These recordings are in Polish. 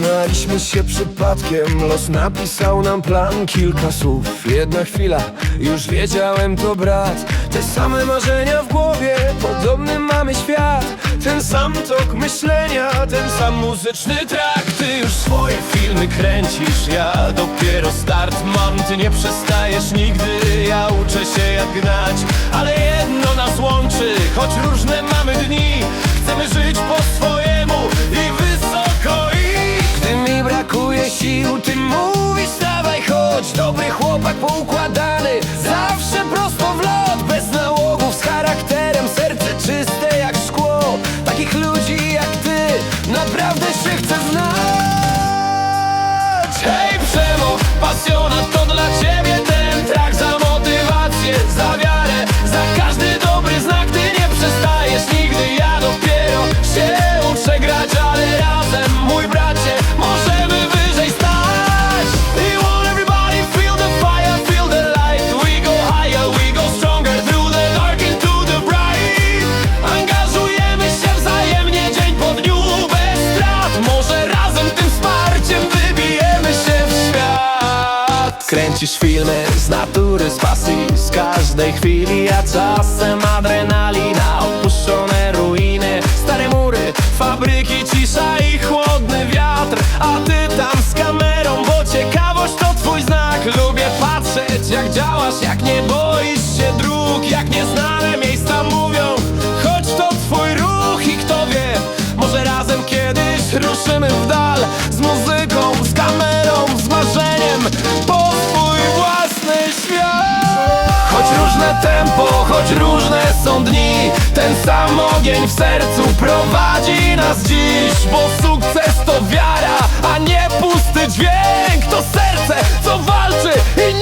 Poznaliśmy się przypadkiem, los napisał nam plan Kilka słów, jedna chwila, już wiedziałem to brat. Te same marzenia w głowie, podobny mamy świat. Ten sam tok myślenia, ten sam muzyczny track Ty już swoje filmy kręcisz, ja dopiero start. Mam Ty nie przestajesz nigdy, ja uczę się jak gnać Ale jedno nas łączy, choć różne mamy zawsze prosto w lot Bez nałogów, z charakterem, serce czyste Kręcisz filmy z natury, z pasji, z każdej chwili A czasem adrenalina, opuszczone ruiny Stare mury, fabryki, cisza różne tempo, choć różne są dni. Ten sam ogień w sercu prowadzi nas dziś Bo sukces to wiara, a nie pusty dźwięk. To serce, co walczy i nie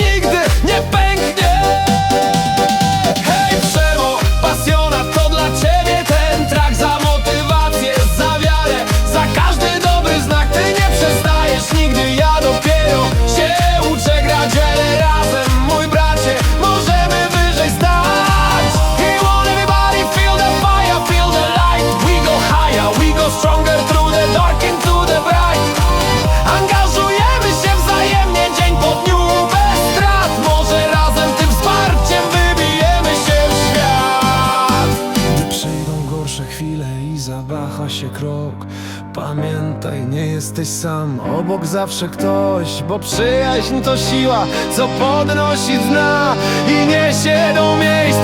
się krok. Pamiętaj, nie jesteś sam, obok zawsze ktoś Bo przyjaźń to siła, co podnosi dna I niesie do miejsc,